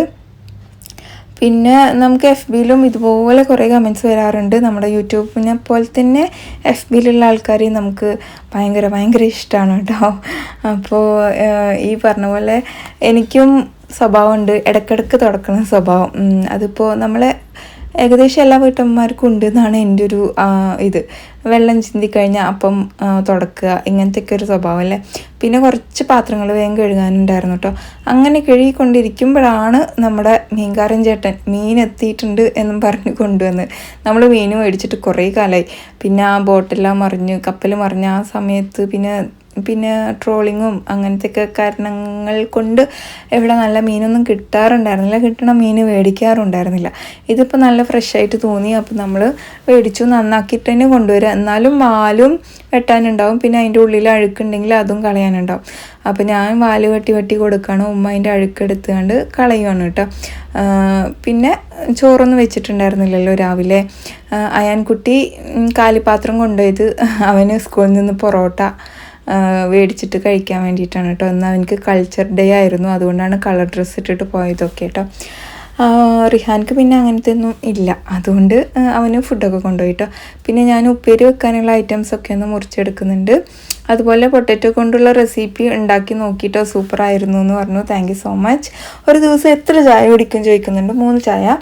പിന്നെ നമുക്ക് എഫ് ബിയിലും ഇതുപോലെ കുറേ കമൻസ് വരാറുണ്ട് നമ്മുടെ യൂട്യൂബിനെ പോലെ തന്നെ എഫ് ബിയിലുള്ള ആൾക്കാരെയും നമുക്ക് ഭയങ്കര ഭയങ്കര ഇഷ്ടമാണ് കേട്ടോ അപ്പോൾ ഈ പറഞ്ഞ പോലെ എനിക്കും സ്വഭാവമുണ്ട് ഇടയ്ക്കിടയ്ക്ക് തുടക്കുന്ന സ്വഭാവം. അതിപ്പോൾ നമ്മളെ ഏകദേശം എല്ലാ വീട്ടമ്മമാർക്കും ഉണ്ട് എന്നാണ് എന്റെ ഒരു ഇത്. വെള്ളം ചിന്തി കഴിഞ്ഞാൽ അപ്പം തുടക്കുക ഇങ്ങനത്തെയൊക്കെ ഒരു സ്വഭാവം അല്ലേ? പിന്നെ കുറച്ച് പാത്രങ്ങൾ വേഗം കഴുകാനുണ്ടായിരുന്നു കേട്ടോ അങ്ങനെ കഴുകിക്കൊണ്ടിരിക്കുമ്പോഴാണ് നമ്മുടെ മീൻകാരൻ ചേട്ടൻ മീൻ എത്തിയിട്ടുണ്ട് എന്നും പറഞ്ഞ് കൊണ്ടുവന്ന്. നമ്മൾ മീൻ മേടിച്ചിട്ട് കുറേ കാലമായി പിന്നെ ആ ബോട്ടെല്ലാം മറിഞ്ഞ് കപ്പൽ മറിഞ്ഞ ആ സമയത്ത് പിന്നെ പിന്നെ ട്രോളിങ്ങും അങ്ങനത്തെയൊക്കെ കാരണങ്ങൾ കൊണ്ട് ഇവിടെ നല്ല മീനൊന്നും കിട്ടാറുണ്ടായിരുന്നില്ല. കിട്ടണ മീൻ മേടിക്കാറുണ്ടായിരുന്നില്ല. ഇതിപ്പോൾ നല്ല ഫ്രഷ് ആയിട്ട് തോന്നി. അപ്പോൾ നമ്മൾ മേടിച്ചു. നന്നാക്കിയിട്ട് തന്നെ കൊണ്ടുവരിക എന്നാലും വാലും വെട്ടാനുണ്ടാവും. പിന്നെ അതിന്റെ ഉള്ളിൽ അഴുക്കുണ്ടെങ്കിൽ അതും കളയാനുണ്ടാവും. അപ്പോൾ ഞാൻ വാൽ വെട്ടി വെട്ടി കൊടുക്കുകയാണ് ഉമ്മ അതിന്റെ അഴുക്കെടുത്തുകൊണ്ട് കളയുവാണ് കേട്ടോ. പിന്നെ ചോറൊന്നും വെച്ചിട്ടുണ്ടായിരുന്നില്ലല്ലോ രാവിലെ. അയാൻകുട്ടി കാലിപ്പാത്രം കൊണ്ടുപോയത് അവന് സ്കൂളിൽ നിന്ന് പൊറോട്ട. മേടിച്ചിട്ട് കഴിക്കാൻ വേണ്ടിയിട്ടാണ് കേട്ടോ. എന്നാൽ എനിക്ക് കൾച്ചർ ഡേ ആയിരുന്നു. അതുകൊണ്ടാണ് കളർ ഡ്രസ്സ് ഇട്ടിട്ട് പോയതൊക്കെ കേട്ടോ. റിഹാൻക്ക് പിന്നെ അങ്ങനത്തെ ഒന്നും ഇല്ല. അതുകൊണ്ട് അവന് ഫുഡൊക്കെ കൊണ്ടുപോയി കേട്ടോ. പിന്നെ ഞാൻ ഉപ്പേരി വെക്കാനുള്ള ഐറ്റംസ് ഒക്കെ ഒന്ന് മുറിച്ചെടുക്കുന്നുണ്ട്. അതുപോലെ പൊട്ടറ്റോ കൊണ്ടുള്ള റെസിപ്പി ഉണ്ടാക്കി നോക്കിയിട്ടോ സൂപ്പർ ആയിരുന്നു എന്ന് പറഞ്ഞു. താങ്ക് യു സോ മച്ച് ഒരു ദിവസം എത്ര ചായ കുടിക്കും ചോദിക്കുന്നുണ്ട്. മൂന്ന് ചായ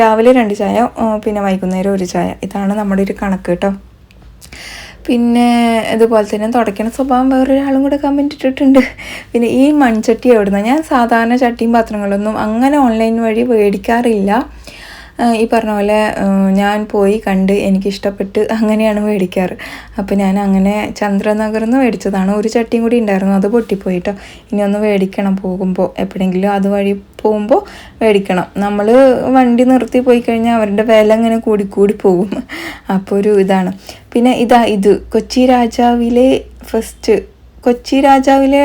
രാവിലെ രണ്ട് ചായ പിന്നെ വൈകുന്നേരം ഒരു ചായ. ഇതാണ് നമ്മുടെ ഒരു കണക്ക് കേട്ടോ. പിന്നെ ഇതുപോലെ തന്നെ തുടയ്ക്കണ സ്വഭാവം വേറൊരാളും കൂടെ കമന്റ് ഇട്ടിട്ടുണ്ട്. പിന്നെ ഈ മൺചട്ടി എവിടുന്ന? ഞാൻ സാധാരണ ചട്ടിയും പാത്രങ്ങളൊന്നും അങ്ങനെ ഓൺലൈൻ വഴി മേടിക്കാറില്ല. ഈ പറഞ്ഞ പോലെ ഞാൻ പോയി കണ്ട് എനിക്കിഷ്ടപ്പെട്ട് അങ്ങനെയാണ് മേടിക്കാറ്. അപ്പോൾ ഞാൻ അങ്ങനെ ചന്ദ്രനഗറിൽ നിന്ന് മേടിച്ചതാണ്. ഒരു ചട്ടിയും കൂടി ഉണ്ടായിരുന്നു. അത് പൊട്ടിപ്പോയിട്ടോ. ഇനി ഒന്ന് മേടിക്കണം പോകുമ്പോൾ എപ്പോഴെങ്കിലും അതുവഴി പോകുമ്പോൾ മേടിക്കണം. നമ്മൾ വണ്ടി നിർത്തി പോയി കഴിഞ്ഞാൽ അവരുടെ വില ഇങ്ങനെ കൂടിക്കൂടി കൂടി പോകും. അപ്പോൾ ഒരു ഇതാണ്. പിന്നെ ഇതാ ഇത്. കൊച്ചി രാജാവിലെ ഫസ്റ്റ് കൊച്ചി രാജാവിലെ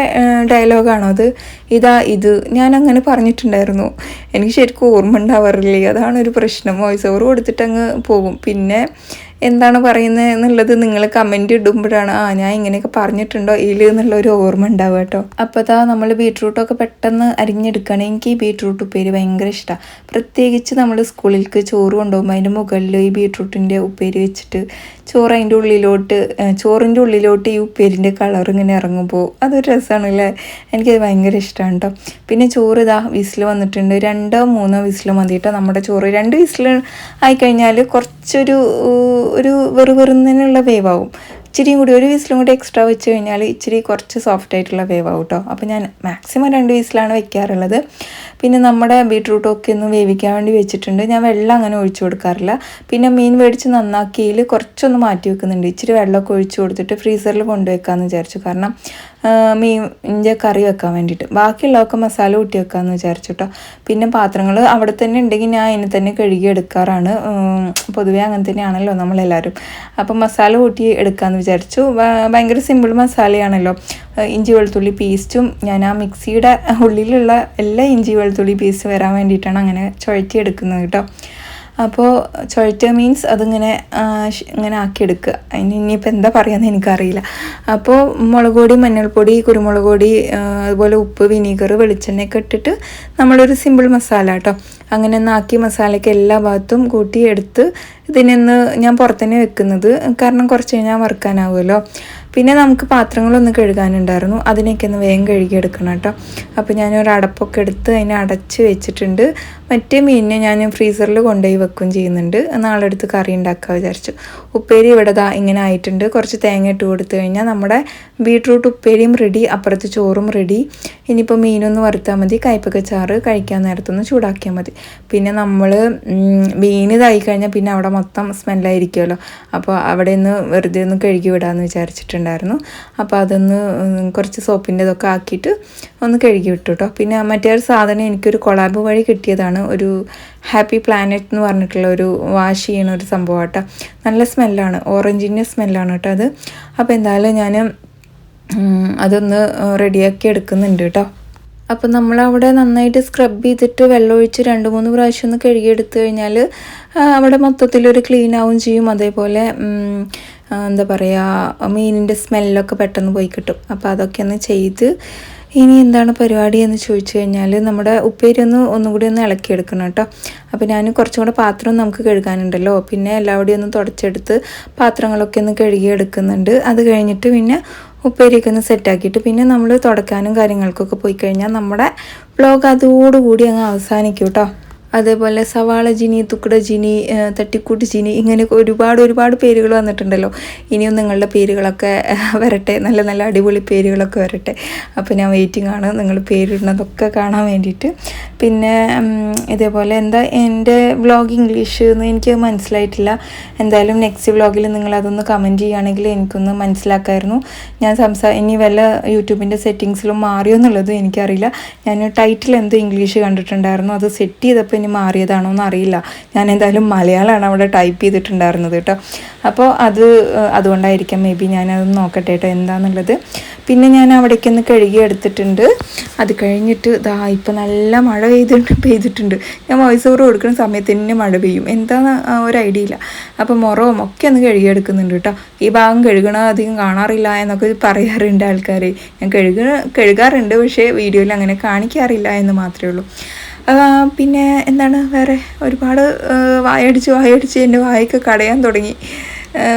ഡയലോഗാണോ അത്? ഇതാ ഇത്. ഞാൻ അങ്ങനെ പറഞ്ഞിട്ടുണ്ടായിരുന്നു. എനിക്ക് ശരിക്കും ഓർമ്മ ഉണ്ടാവാറില്ലേ? അതാണ് ഒരു പ്രശ്നം. വോയിസ് ഓവർ കൊടുത്തിട്ടങ്ങ് പോകും. പിന്നെ എന്താണ് പറയുന്നത് എന്നുള്ളത് നിങ്ങൾ കമന്റ് ഇടുമ്പോഴാണ്. ആ ഞാൻ ഇങ്ങനെയൊക്കെ പറഞ്ഞിട്ടുണ്ടോ? ഇല്ല എന്നുള്ള ഒരു ഓർമ്മ ഉണ്ടാവുക കേട്ടോ. അപ്പോൾ അതാ നമ്മൾ ബീട്രൂട്ടൊക്കെ പെട്ടെന്ന് അരിഞ്ഞെടുക്കുകയാണ് എനിക്ക് ഈ ബീട്രൂട്ട് ഉപ്പേരി ഭയങ്കര ഇഷ്ടമാണ് പ്രത്യേകിച്ച് നമ്മൾ സ്കൂളിലേക്ക് ചോറ് കൊണ്ടുപോകുമ്പോൾ അതിന്റെ മുകളിൽ ഈ ബീട്രൂട്ടിന്റെ ഉപ്പേരി വെച്ചിട്ട് ചോറ് അതിന്റെ ഉള്ളിലോട്ട് ചോറിന്റെ ഉള്ളിലോട്ട് ഈ ഉപ്പേരിന്റെ കളർ ഇങ്ങനെ ഇറങ്ങുമ്പോൾ അതൊരു രസമാണ് അല്ലേ? എനിക്കത് ഭയങ്കര ഇഷ്ടമാണ് കേട്ടോ. പിന്നെ ചോറ് ഇതാ വിസിൽ വന്നിട്ടുണ്ട്. രണ്ടോ മൂന്നോ വിസിൽ മതി കേട്ടോ നമ്മുടെ ചോറ്. രണ്ട് വിസിൽ ആയിക്കഴിഞ്ഞാൽ കുറച്ചൊരു ഒരു വെറു വെറുന്നതിനുള്ള വേവാവും ഇച്ചിരിയും കൂടി ഒരു വിസിലും കൂടി എക്സ്ട്രാ വെച്ച് കഴിഞ്ഞാൽ ഇച്ചിരി കുറച്ച് സോഫ്റ്റ് ആയിട്ടുള്ള വേവ് വേവാവും കേട്ടോ അപ്പോൾ ഞാൻ മാക്സിമം രണ്ട് വിസിലാണ് വെക്കാറുള്ളത്. പിന്നെ നമ്മുടെ ബീട്രൂട്ടൊക്കെ ഒന്ന് വേവിക്കാൻ വേണ്ടി വെച്ചിട്ടുണ്ട്. ഞാൻ വെള്ളം അങ്ങനെ ഒഴിച്ചു കൊടുക്കാറില്ല. പിന്നെ മീൻ മേടിച്ച് നന്നാക്കിയതിൽ കുറച്ചൊന്ന് മാറ്റി വെക്കുന്നുണ്ട്. ഇച്ചിരി വെള്ളമൊക്കെ ഒഴിച്ചു കൊടുത്തിട്ട് ഫ്രീസറിൽ കൊണ്ടുവെക്കാമെന്ന് വിചാരിച്ചു. കാരണം ആ, മീനിന്റെ കറി വെക്കാൻ വേണ്ടിയിട്ട്. ബാക്കിയുള്ളതൊക്കെ മസാല കൂട്ടി വെക്കാമെന്ന് വിചാരിച്ചു കേട്ടോ പിന്നെ പാത്രങ്ങൾ അവിടെ തന്നെ ഉണ്ടെങ്കിൽ ഞാൻ അതിനെ തന്നെ കഴുകി എടുക്കാറാണ്. പൊതുവേ അങ്ങനെ തന്നെയാണല്ലോ നമ്മളെല്ലാവരും അപ്പം മസാല കൂട്ടി എടുക്കാമെന്ന് വിചാരിച്ചു. ഭയങ്കര സിമ്പിൾ മസാലയാണല്ലോ. ഇഞ്ചി വെളുത്തുള്ളി പേസ്റ്റും ഞാൻ ആ മിക്സിയുടെ ഉള്ളിലുള്ള എല്ലാ ഇഞ്ചി വെളുത്തുള്ളി പേസ്റ്റ് വരാൻ വേണ്ടിയിട്ടാണ് അങ്ങനെ ചുഴറ്റി എടുക്കുന്നത് കേട്ടോ അപ്പോൾ ചുഴറ്റുക മീൻസ് അതിങ്ങനെ ഇങ്ങനെ ആക്കി ഇങ്ങനെ ആക്കിയെടുക്കുക. അതിന് ഇനിയിപ്പോൾ എന്താ പറയുക എനിക്കറിയില്ല. അപ്പോൾ മുളക് പൊടി മഞ്ഞൾപ്പൊടി കുരുമുളക് പൊടി അതുപോലെ ഉപ്പ് വിനീഗർ വെളിച്ചെണ്ണയൊക്കെ ഇട്ടിട്ട് നമ്മളൊരു സിമ്പിൾ മസാല കേട്ടോ അങ്ങനെ ഒന്ന് ആക്കി മസാലയ്ക്ക് എല്ലാ ഭാഗത്തും കൂട്ടി എടുത്ത് ഇതിനൊന്ന് ഞാൻ പുറത്തുതന്നെ വെക്കുന്നത്. കാരണം കുറച്ച് കഴിഞ്ഞാൽ വറുക്കാനാവുമല്ലോ. പിന്നെ നമുക്ക് പാത്രങ്ങളൊന്ന് കഴുകാനുണ്ടായിരുന്നു. അതിനൊക്കെ ഒന്ന് വേഗം കഴുകിയെടുക്കണം കേട്ടോ. അപ്പോൾ ഞാനൊരു അടപ്പൊക്കെ എടുത്ത് അതിനെ അടച്ച് വെച്ചിട്ടുണ്ട്. മറ്റേ മീനിനെ ഞാൻ ഫ്രീസറിൽ കൊണ്ടുപോയി വെക്കുകയും ചെയ്യുന്നുണ്ട്. നാളെ എടുത്ത് കറി ഉണ്ടാക്കാൻ വിചാരിച്ചു. ഉപ്പേരി ഇവിടെ ദാ ഇങ്ങനെ ആയിട്ടുണ്ട്. കുറച്ച് തേങ്ങ ഇട്ട് കൊടുത്തു കഴിഞ്ഞാൽ നമ്മുടെ ബീട്രൂട്ട് ഉപ്പേരിയും റെഡി അപ്പുറത്ത് ചോറും റെഡി ഇനിയിപ്പോൾ മീനൊന്ന് വറുത്താൽ മതി. കയ്പക്ക ചാറ് കഴിക്കാൻ നേരത്തൊന്ന് ചൂടാക്കിയാൽ മതി. പിന്നെ നമ്മൾ മീൻ ഇതായി കഴിഞ്ഞാൽ പിന്നെ അവിടെ മൊത്തം സ്മെല്ലായിരിക്കുമല്ലോ അപ്പോൾ അവിടെ ഒന്ന് വെറുതെ ഒന്ന് കഴുകി വിടാമെന്ന് വിചാരിച്ചിട്ടുണ്ടായിരുന്നു അപ്പോൾ അതൊന്ന് കുറച്ച് സോപ്പിന്റെ ഇതൊക്കെ ആക്കിയിട്ട് ഒന്ന് കഴുകി വിട്ടു കേട്ടോ പിന്നെ മറ്റേ ഒരു സാധനം എനിക്കൊരു കൊളാബ് വഴി കിട്ടിയതാണ്. ഒരു ഹാപ്പി പ്ലാനറ്റ് എന്ന് പറഞ്ഞിട്ടുള്ള ഒരു വാഷ് ചെയ്യണ ഒരു സംഭവം കേട്ടോ നല്ല സ്മെല്ലാണ്. ഓറഞ്ചിന്റെ സ്മെല്ലാണ് കേട്ടോ അത്. അപ്പോൾ എന്തായാലും ഞാൻ അതൊന്ന് റെഡിയാക്കി എടുക്കുന്നുണ്ട് കേട്ടോ. അപ്പം നമ്മളവിടെ നന്നായിട്ട് സ്ക്രബ് ചെയ്തിട്ട് വെള്ളം ഒഴിച്ച് രണ്ട് മൂന്ന് പ്രാവശ്യം ഒന്ന് കഴുകിയെടുത്തു കഴിഞ്ഞാൽ അവിടെ മൊത്തത്തിലൊരു ക്ലീൻ ആവും ചെയ്യും. അതേപോലെ എന്താ പറയുക മീനിന്റെ സ്മെല്ലൊക്കെ പെട്ടെന്ന് പോയി കിട്ടും. അപ്പോൾ അതൊക്കെ ഒന്ന് ചെയ്ത് ഇനി എന്താണ് പരിപാടി എന്ന് ചോദിച്ചു കഴിഞ്ഞാൽ നമ്മുടെ ഉപ്പേരി ഒന്ന് ഒന്നുകൂടി ഒന്ന് ഇളക്കിയെടുക്കണം കേട്ടോ. അപ്പോൾ ഞാൻ കുറച്ചും കൂടെ പാത്രം നമുക്ക് കഴുകാനുണ്ടല്ലോ. പിന്നെ എല്ലാവിടെയും ഒന്ന് തുടച്ചെടുത്ത് പാത്രങ്ങളൊക്കെ ഒന്ന് കഴുകിയെടുക്കുന്നുണ്ട് അത് കഴിഞ്ഞിട്ട് പിന്നെ ഉപ്പേരിയൊക്കെ ഒന്ന് സെറ്റാക്കിയിട്ട് പിന്നെ നമ്മൾ തുടക്കാനും കാര്യങ്ങൾക്കൊക്കെ പോയി കഴിഞ്ഞാൽ നമ്മുടെ വ്ലോഗ് അതോടുകൂടി അങ്ങ് അവസാനിക്കും കേട്ടോ. അതേപോലെ സവാള ജിനി തുക്കട ജിനി തട്ടിക്കൂട്ട് ജിനി ഇങ്ങനെ ഒരുപാട് ഒരുപാട് പേരുകൾ വന്നിട്ടുണ്ടല്ലോ. ഇനിയും നിങ്ങളുടെ പേരുകളൊക്കെ വരട്ടെ. നല്ല നല്ല അടിപൊളി പേരുകളൊക്കെ വരട്ടെ. അപ്പോൾ ഞാൻ വെയിറ്റിംഗ് ആണ്. നിങ്ങൾ പേരിടുന്നതൊക്കെ കാണാൻ വേണ്ടിയിട്ട്. പിന്നെ ഇതേപോലെ എന്താ എന്റെ വ്ളോഗ് ഇംഗ്ലീഷ് എന്ന് എനിക്ക് മനസ്സിലായിട്ടില്ല. എന്തായാലും നെക്സ്റ്റ് വ്ളോഗിൽ നിങ്ങൾ അതൊന്ന് കമന്റ് ചെയ്യുകയാണെങ്കിൽ എനിക്കൊന്ന് മനസ്സിലാക്കായിരുന്നു. ഞാൻ സംസാ ഇനി വല്ല യൂട്യൂബിന്റെ സെറ്റിങ്സിലും മാറിയോ എന്നുള്ളത് എനിക്കറിയില്ല. ഞാൻ ടൈറ്റിൽ എന്തോ ഇംഗ്ലീഷ് കണ്ടിട്ടുണ്ടായിരുന്നു. അത് സെറ്റ് ചെയ്തപ്പോൾ ഇനി മാറിയതാണോ എന്ന് അറിയില്ല ഞാൻ എന്തായാലും മലയാളമാണ് അവിടെ ടൈപ്പ് ചെയ്തിട്ടുണ്ടായിരുന്നത് കേട്ടോ. അപ്പോൾ അത് അതുകൊണ്ടായിരിക്കാം മേ ബി ഞാനത് നോക്കട്ടെ കേട്ടോ എന്താണെന്നുള്ളത് പിന്നെ ഞാൻ അവിടേക്കൊന്ന് കഴുകി എടുത്തിട്ടുണ്ട്. അത് കഴിഞ്ഞിട്ട് ഇതാ ഇപ്പം നല്ല മഴ പെയ്തിട്ട് പെയ്തിട്ടുണ്ട്. ഞാൻ വോയിസ് ഓവർ കൊടുക്കുന്ന സമയത്ത് തന്നെ മഴ പെയ്യും. എന്താന്ന് ഒരു ഐഡിയ ഇല്ല. അപ്പോൾ മുറവും ഒക്കെ ഒന്ന് കഴുകിയെടുക്കുന്നുണ്ട് കേട്ടോ. ഈ ഭാഗം കഴുകണ അധികം കാണാറില്ല എന്നൊക്കെ പറയാറുണ്ട് ആൾക്കാർ ഞാൻ കഴുക കഴുകാറുണ്ട് പക്ഷേ വീഡിയോയിൽ അങ്ങനെ കാണിക്കാറില്ല എന്ന് മാത്രമേ ഉള്ളൂ. പിന്നെ എന്താണ് വേറെ ഒരുപാട് വായടിച്ച് വായടിച്ച് എന്റെ വായൊക്കെ കടയാൻ തുടങ്ങി.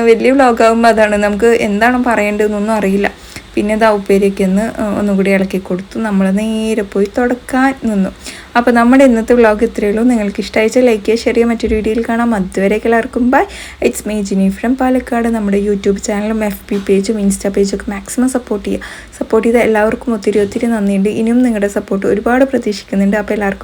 വലിയ വ്ളോഗാകുമ്പോൾ അതാണ് നമുക്ക് എന്താണ് പറയേണ്ടതെന്നൊന്നും അറിയില്ല. പിന്നെ ദാ ഉപ്പേരിയൊക്കെ ഒന്ന് ഒന്നും കൂടി ഇളക്കി കൊടുത്തു. നമ്മൾ നേരെ പോയി തുടക്കാൻ നിന്നു. അപ്പോൾ നമ്മുടെ ഇന്നത്തെ വ്ളോഗ് ഇത്രയേ ഉള്ളൂ. നിങ്ങൾക്ക് ഇഷ്ടമായിച്ച ലൈക്ക് ചെയ്യുക ഷെയർ ചെയ്യുക. മറ്റൊരു വീഡിയോയിൽ കാണാം. അതുവരെ എല്ലാവർക്കും bye it's me Jini from Palakkad. നമ്മുടെ യൂട്യൂബ് ചാനലും എഫ് പി പേജും ഇൻസ്റ്റാ പേജും ഒക്കെ മാക്സിമം സപ്പോർട്ട് ചെയ്യുക. സപ്പോർട്ട് ചെയ്ത എല്ലാവർക്കും ഒത്തിരി ഒത്തിരി നന്ദിയുണ്ട്. ഇനിയും നിങ്ങളുടെ സപ്പോർട്ട് ഒരുപാട് പ്രതീക്ഷിക്കുന്നുണ്ട്. അപ്പോൾ എല്ലാവർക്കും